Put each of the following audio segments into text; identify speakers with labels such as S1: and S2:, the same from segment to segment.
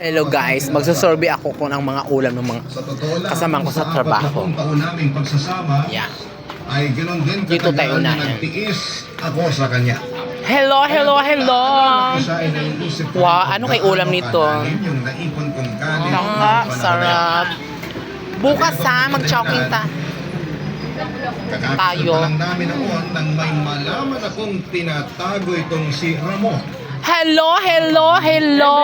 S1: Hello guys, magsasurvey ako kung ang mga ulam ng mga Kasama ko sa trabaho.
S2: Sa taon naming pagsasama,
S1: Yeah.
S2: ay ganoon din
S1: Dito tayo
S2: na nagtiis ako sa kanya.
S1: Hello, hello, hello. Wow, ano kay ulam nito?
S2: kalalim Yung naipon kong kanin.
S1: Tangka,
S2: ng
S1: sarap. Bukas ha, mag-choking ta. Tayo.
S2: lang namin noon nang may malaman akong tinatago itong si Ramon.
S1: Hello, hello, hello.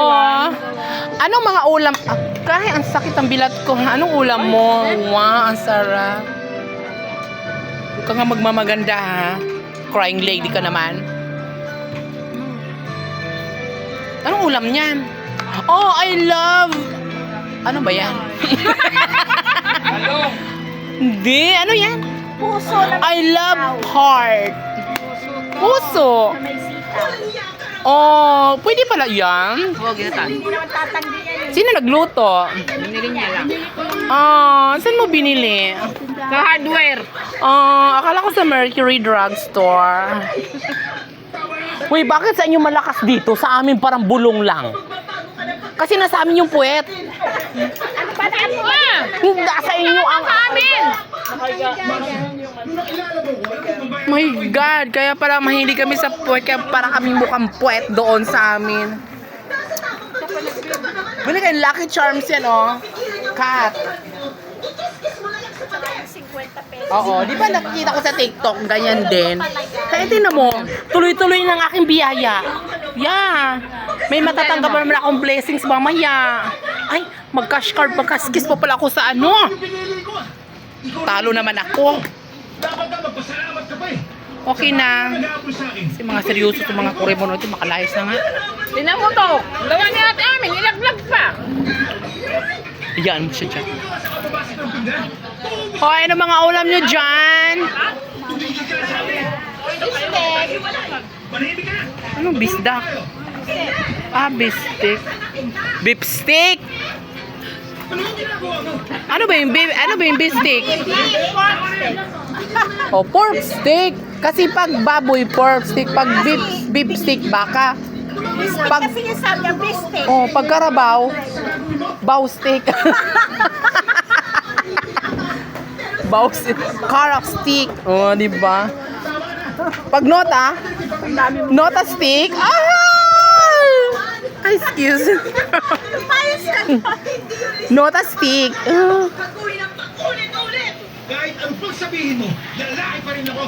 S1: Anong mga ulam? Ah, kahit ang sakit ang bilat ko. Anong ulam mo? Wow, ang sarap. Huwag ka nga magmamaganda ha. Crying lady ka naman. Anong ulam niyan? Oh, I love... Ano ba yan? Hindi, ano yan?
S3: Puso
S1: I love heart. Puso.
S3: sitaw.
S1: Oh, pwede pala yan.
S3: Naman tatanggi yan.
S1: Sino nagluto?
S3: Binili niya lang.
S1: Ah, saan mo binili?
S3: Sa hardware.
S1: Ah, akala ko sa Mercury Drugstore. Uy, bakit sa inyo malakas dito? Sa amin parang bulong lang. Kasi nasa amin yung puwet.
S3: Ano ba na mo?
S1: Hindi, sa inyo ang...
S3: Amin!
S1: My God, kaya pala mahilig kami sa puwet. Kaya parang kami mukhang puwet doon sa amin. Bili kayo Lucky Charms yan, oh. Cat.
S3: 50 pesos.
S1: Oo, di ba nakikita ko sa TikTok, ganyan din. Kaya tingnan mo, tuloy-tuloy ng aking biyaya. Yeah. May matatanggap pa naman akong blessings mamaya. Ay, mag-cash card, magkaskis pa pala ako sa ano. Talo naman ako.
S2: Dapat na magpasalamat ka pa eh.
S1: Okay na. Kasi mga seryoso itong mga kurebo na ito, makalayas na nga.
S3: Tinan mo to. Gawa ni ate amin. Ilaglag pa.
S1: Yan mo siya dyan. Hoy, ano mga ulam nyo dyan?
S2: Na.
S1: Anong bisdak? Ah, bistik. Beef stick? Ano ba yung ano ba yung beef stick? Oh, pork stick. Kasi pag baboy, pork stick. Pag beef, beef stick, baka. Pag,
S3: Kasi yung sabi niya, bistek.
S1: oh, pag karabaw, bow stick. bow stick. Karak stick. Oh, di ba? Pag nota, nota stick. Ah! Excuse. Nota stick. Ah.
S2: Ano sabihin mo, lalaki pa rin ako.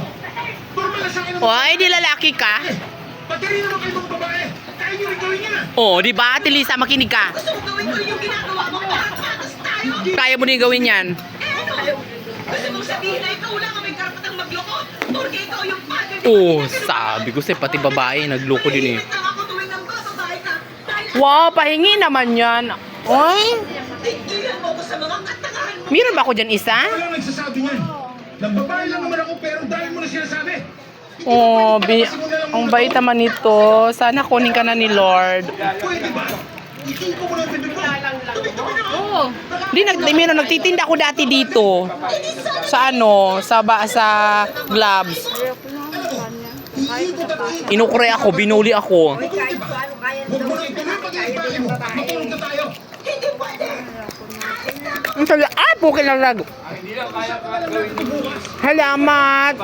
S2: Normal na sa akin
S1: Hoy, di lalaki ka?
S2: Pati rin naman kayo mga babae. Kaya nyo rin gawin yan ah.
S1: Oh, di ba? Ate Lisa, makinig ka. Kaya mo din gawin yan.
S4: Gusto mong sabihin na ikaw lang ang may karapatang magloko? Porque ikaw yung partner
S1: Oh, sabi ko sa'yo, pati babae, nagloko din eh.
S4: Nang ako tuwing ang bababae ka dahil
S1: Wow, pahingi naman yan. Oy,
S4: naiintindihan mo ko sa mga katangahan mo.
S1: meron ba ako dyan isa?
S2: Walang nagsasabi niyan. Nang babae lang naman ako pero dahil mo na sinasabi.
S1: Oh, bi ang bait naman nito. Sana kunin ka na ni Lord.
S2: Pwede ba? Ituko mo lang bibig mo. Tubi-tubi naman.
S1: Oh. Di nag meron nagtitinda ako dati dito. Sa ano, sa ba, sa gloves. Inukre ako, binuli ako.
S2: Huwag mo na yung mo. Matulog na tayo.
S1: Ang sabi, ah, pukin lang lag. Salamat.